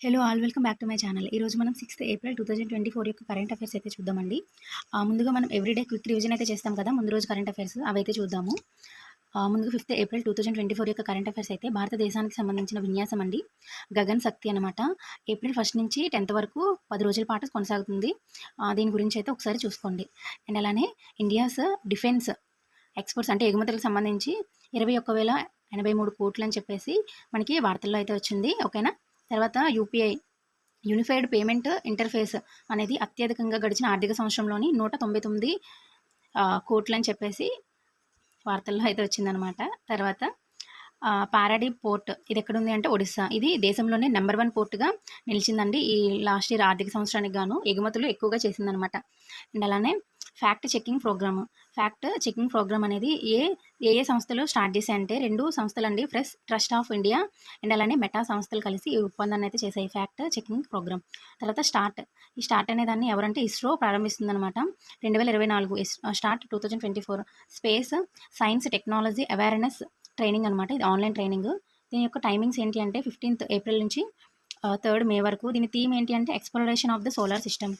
Hello all welcome back to my channel రోజు మనం sixth April two thousand twenty four యొక్క current affairs అయితే చూద్దామండి. ఆ, ముందుగా మనం ఎవ్రీడే క్విక్ రివిజన్ అయితే చేస్తాం కదా ముందు రోజు కరెంట్ అఫైర్స్ అవి అయితే చూద్దాము. ఆ, ముందుగా fifth April two thousand twenty four యొక్క కరెంట్ అఫైర్స్ అయితే భారతదేశానికి సంబంధించిన విన్యాసం అండి. గగన్ శక్తి అనమాట ఏప్రిల్ ఫస్ట్ నుంచి టెన్త్ వరకు పది రోజుల పాటు కొనసాగుతుంది. దీని గురించి అయితే ఒకసారి చూసుకోండి. అండ్ అలానే ఇండియాస్ డిఫెన్స్ ఎక్స్పోర్ట్స్ అంటే ఎగుమతులకు సంబంధించి ఇరవై ఒక్క వేల ఎనభై మూడు కోట్లు అని చెప్పేసి మనకి వార్తల్లో అయితే వచ్చింది. ఓకేనా తర్వాత యూపీఐ యూనిఫైడ్ పేమెంట్ ఇంటర్ఫేస్ అనేది అత్యధికంగా గడిచిన ఆర్థిక సంవత్సరంలోని నూట తొంభై తొమ్మిది కోట్లు అని చెప్పేసి వార్తల్లో అయితే వచ్చిందనమాట తర్వాత పారాడీ పోర్ట్ ఇది ఎక్కడ ఉంది అంటే ఒడిస్సా. ఇది దేశంలోనే నెంబర్ వన్ పోర్ట్గా నిలిచిందండి ఈ లాస్ట్ ఇయర్ ఆర్థిక సంవత్సరానికి గాను. ఎగుమతులు ఎక్కువగా చేసిందనమాట అండ్ అలానే fact checking program. Fact checking program అనేది ఏ ఏ ఏ సంస్థలు స్టార్ట్ చేశాయంటే రెండు సంస్థలు అండి Press Trust of India and అలానే మెటా సంస్థలు కలిసి ఈ ఒప్పందాన్ని అయితే చేశాయి ఫ్యాక్ట్ చెకింగ్ ప్రోగ్రామ్. తర్వాత స్టార్ట్. ఈ స్టార్ట్ అనే దాన్ని ఎవరంటే ఇస్రో ప్రారంభిస్తుందన్నమాట. రెండు వేల ఇరవై నాలుగు START two thousand twenty four. Space science technology awareness training అనమాట ఇది ఆన్లైన్ ట్రైనింగ్. దీని యొక్క టైమింగ్స్ ఏంటి అంటే ఫిఫ్టీన్త్ ఏప్రిల్ నుంచి థర్డ్ మే వరకు. దీని థీమ్ ఏంటి అంటే exploration of the solar system.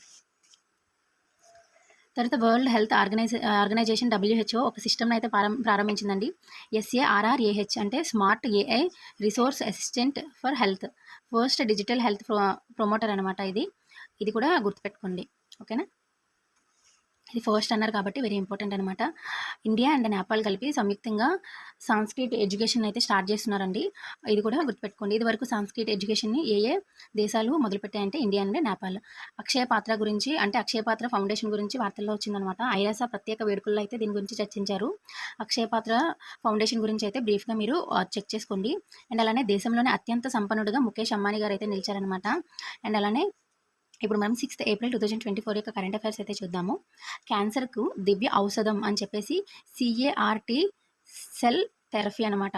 తర్వాత world health organize organization WHO ఒక సిస్టమ్ని అయితే ప్రారం- ప్రారంభించిందండి. S A R R A H అంటే smart AI resource assistant for health first digital health pro promoter అనమాట ఇది. ఇది కూడా గుర్తుపెట్టుకోండి. ఓకేనా? ఇది ఫస్ట్ అన్నారు కాబట్టి వెరీ ఇంపార్టెంట్ అనమాట ఇండియా అండ్ నేపాల్ కలిపి సంయుక్తంగా సాంస్క్రిట్ ఎడ్యుకేషన్ అయితే స్టార్ట్ చేస్తున్నారండి. ఇది కూడా గుర్తుపెట్టుకోండి. ఇది వరకు సాంస్క్రిట్ ఎడ్యుకేషన్ని ఏ ఏ దేశాలు మొదలుపెట్టాయంటే ఇండియా అండ్ నేపాల్. అక్షయ పాత్ర గురించి అంటే అక్షయ పాత్ర ఫౌండేషన్ గురించి వార్తల్లో వచ్చిందనమాట ఐరాస ప్రత్యేక వేడుకల్లో అయితే దీని గురించి చర్చించారు. అక్షయ పాత్ర ఫౌండేషన్ గురించి అయితే బ్రీఫ్గా మీరు చెక్ చేసుకోండి. అండ్ అలానే దేశంలోనే అత్యంత సంపన్నుడుగా ముఖేష్ అంబానీ గారు అయితే నిలిచారనమాట అండ్ అలానే ఇప్పుడు మనం sixth April two thousand twenty four యొక్క కరెంట్ అఫైర్స్ అయితే చూద్దాము. క్యాన్సర్కు దివ్య ఔషధం అని చెప్పేసి సిఏఆర్టీ సెల్ థెరపీ అనమాట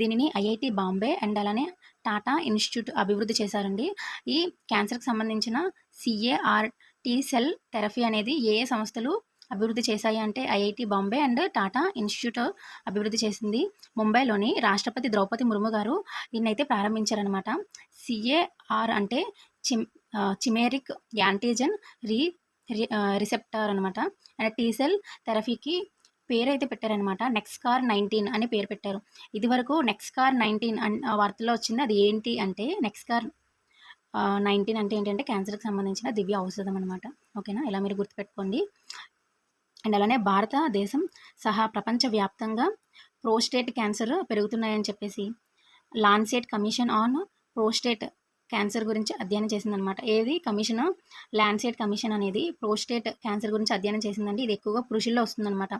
దీనిని ఐఐటి బాంబే అండ్ అలానే టాటా ఇన్స్టిట్యూట్ అభివృద్ధి చేశారండి. ఈ క్యాన్సర్కి సంబంధించిన సిఏఆర్టీ సెల్ థెరపీ అనేది ఏ ఏ సంస్థలు అభివృద్ధి చేశాయి అంటే IIT Bombay and Tata institute అభివృద్ధి చేసింది. ముంబైలోని రాష్ట్రపతి ద్రౌపది ముర్ము గారు దీన్నైతే ప్రారంభించారనమాట సిఏఆర్ అంటే చిమ్ చిమేరిక్ యాంటీజెన్ రీ రి- అనమాట అండ్ టీసెల్ థెరపీకి పేరు అయితే పెట్టారనమాట నెక్స్కార్ నైన్టీన్ అని పేరు పెట్టారు. ఇది వరకు నెక్స్కార్ నైన్టీన్ అన్ ఆ వార్తల్లో వచ్చింది అది ఏంటి అంటే నెక్స్కార్ నైన్టీన్ అంటే ఏంటంటే క్యాన్సర్కి సంబంధించిన దివ్య ఔషధం అనమాట ఓకేనా? ఇలా మీరు గుర్తుపెట్టుకోండి. అండ్ అలానే భారతదేశం సహా ప్రపంచవ్యాప్తంగా ప్రోస్టేట్ క్యాన్సర్ పెరుగుతున్నాయని చెప్పేసి lancet commission on prostate cancer గురించి అధ్యయనం చేసిందనమాట ఏది? కమిషన్ ల్యాన్సెట్ కమిషన్ అనేది ప్రోస్టేట్ క్యాన్సర్ గురించి అధ్యయనం చేసిందండి. ఇది ఎక్కువగా పురుషుల్లో వస్తుందన్నమాట.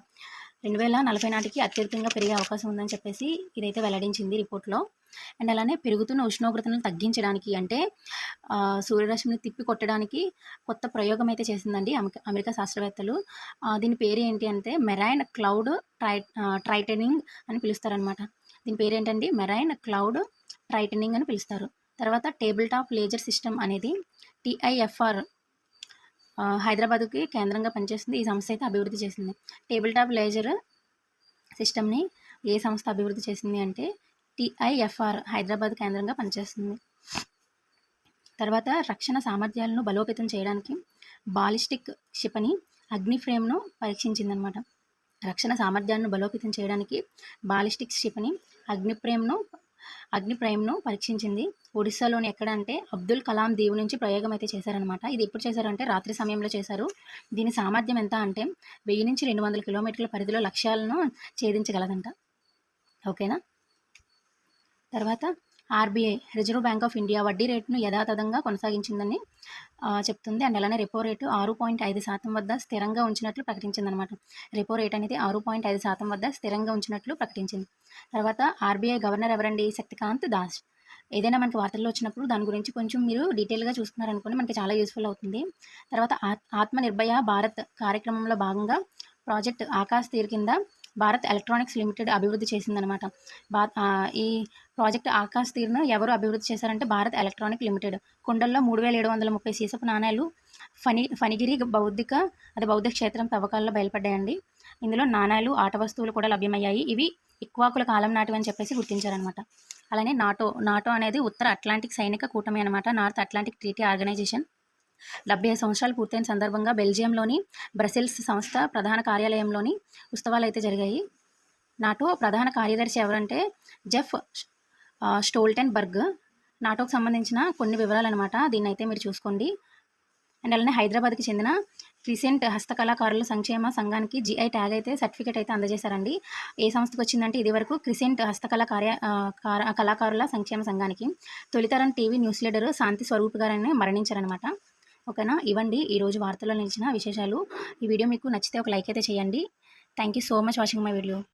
రెండు వేల నలభై నాటికి అత్యధికంగా పెరిగే అవకాశం ఉందని చెప్పేసి ఇదైతే వెల్లడించింది రిపోర్ట్లో. అండ్ అలానే పెరుగుతున్న ఉష్ణోగ్రతను తగ్గించడానికి అంటే సూర్యరశ్మిని తిప్పి కొట్టడానికి కొత్త ప్రయోగం అయితే చేసిందండి అమెరికా అమెరికా శాస్త్రవేత్తలు. దీని పేరు ఏంటి అంటే మెరైన్ క్లౌడ్ ట్రై ట్రైటనింగ్ అని పిలుస్తారనమాట దీని పేరు ఏంటండి? మెరైన్ క్లౌడ్ ట్రైటనింగ్ అని పిలుస్తారు. తర్వాత టేబుల్ టాప్ లేజర్ సిస్టమ్ అనేది టీఐఎఫ్ఆర్ హైదరాబాద్కి కేంద్రంగా పనిచేస్తుంది. ఈ సంస్థ అయితే అభివృద్ధి చేసింది. టేబుల్ టాప్ లేజర్ సిస్టమ్ని ఏ సంస్థ అభివృద్ధి చేసింది అంటే టిఐఎఫ్ఆర్ హైదరాబాద్ కేంద్రంగా పనిచేస్తుంది. తర్వాత రక్షణ సామర్థ్యాలను బలోపేతం చేయడానికి బాలిస్టిక్ క్షిపణి అగ్ని ఫ్రేమ్ను పరీక్షించిందనమాట. రక్షణ సామర్థ్యాలను బలోపేతం చేయడానికి బాలిస్టిక్ క్షిపణి అగ్ని ఫ్రేమ్ను అగ్నిప్రయంను పరీక్షించింది. ఒడిస్సాలోని ఎక్కడ అంటే అబ్దుల్ కలాం దీవు నుంచి ప్రయోగం అయితే చేశారనమాట ఇది ఎప్పుడు చేశారంటే రాత్రి సమయంలో చేశారు. దీని సామర్థ్యం ఎంత అంటే వెయ్యి నుంచి రెండు వందల కిలోమీటర్ల పరిధిలో లక్ష్యాలను ఛేదించగలదంట. ఓకేనా? తర్వాత RBI reserve bank of India వడ్డీ రేటును యథాతథంగా కొనసాగించిందని చెప్తుంది. అండ్ అలానే రెపో రేటు ఆరు పాయింట్ ఐదు శాతం వద్ద స్థిరంగా ఉంచినట్లు ప్రకటించిందనమాట రెపో రేట్ అనేది ఆరు పాయింట్ ఐదు శాతం వద్ద స్థిరంగా ఉంచినట్లు ప్రకటించింది. తర్వాత ఆర్బీఐ గవర్నర్ ఎవరండి? శక్తికాంత్ దాస్. ఏదైనా మనకి వార్తల్లో వచ్చినప్పుడు దాని గురించి కొంచెం మీరు డీటెయిల్గా చూసుకున్నారనుకోండి మనకి చాలా యూస్ఫుల్ అవుతుంది. తర్వాత ఆత్- ఆత్మ నిర్భయ భారత్ కార్యక్రమంలో భాగంగా ప్రాజెక్ట్ ఆకాశ్ తీర్ కింద భారత్ ఎలక్ట్రానిక్స్ లిమిటెడ్ అభివృద్ధి చేసిందనమాట బా ఈ ప్రాజెక్ట్ ఆకాశ్ తీర్ను ఎవరు అభివృద్ధి చేశారంటే భారత్ ఎలక్ట్రానిక్ లిమిటెడ్. కుండల్లో మూడు వేల ఏడు వందల ముప్పై సీసపు నాణేలు ఫని ఫణిగిరి బౌద్ధిక అది బౌద్ధ క్షేత్రం తవ్వకాల్లో బయలుపడ్డాయండి. ఇందులో నాణేలు ఆట వస్తువులు కూడా లభ్యమయ్యాయి. ఇవి ఇక్వాకుల కాలం నాటివి అని చెప్పేసి గుర్తించారనమాట అలానే నాటో నాటో అనేది ఉత్తర అట్లాంటిక్ సైనిక కూటమి అనమాట నార్త్ అట్లాంటిక్ ట్రీటీ ఆర్గనైజేషన్. డెబ్బై సంవత్సరాలు పూర్తయిన సందర్భంగా బెల్జియంలోని బ్రసెల్స్ సంస్థ ప్రధాన కార్యాలయంలోని ఉత్సవాలు అయితే జరిగాయి. నాటో ప్రధాన కార్యదర్శి ఎవరంటే జెఫ్ స్టోల్టెన్బర్గ్. నాటోకు సంబంధించిన కొన్ని వివరాలు అనమాట దీన్ని అయితే మీరు చూసుకోండి. అండ్ అలానే హైదరాబాద్కి చెందిన క్రిసెంట్ హస్తకళాకారుల సంక్షేమ సంఘానికి జిఐ ట్యాగ్ అయితే సర్టిఫికేట్ అయితే అందజేశారండి. ఏ సంస్థకు వచ్చిందంటే ఇది వరకు క్రిసెంట్ హస్తకళా కార్య కార- కళాకారుల సంక్షేమ సంఘానికి. తొలితరం TV news leader Shanti Swaroop గారని మరణించారనమాట ఓకేనా? ఇవ్వండి. ఈరోజు వార్తల్లో నిలిచిన విశేషాలు. ఈ వీడియో మీకు నచ్చితే ఒక లైక్ అయితే చేయండి. Thank you so much watching my video.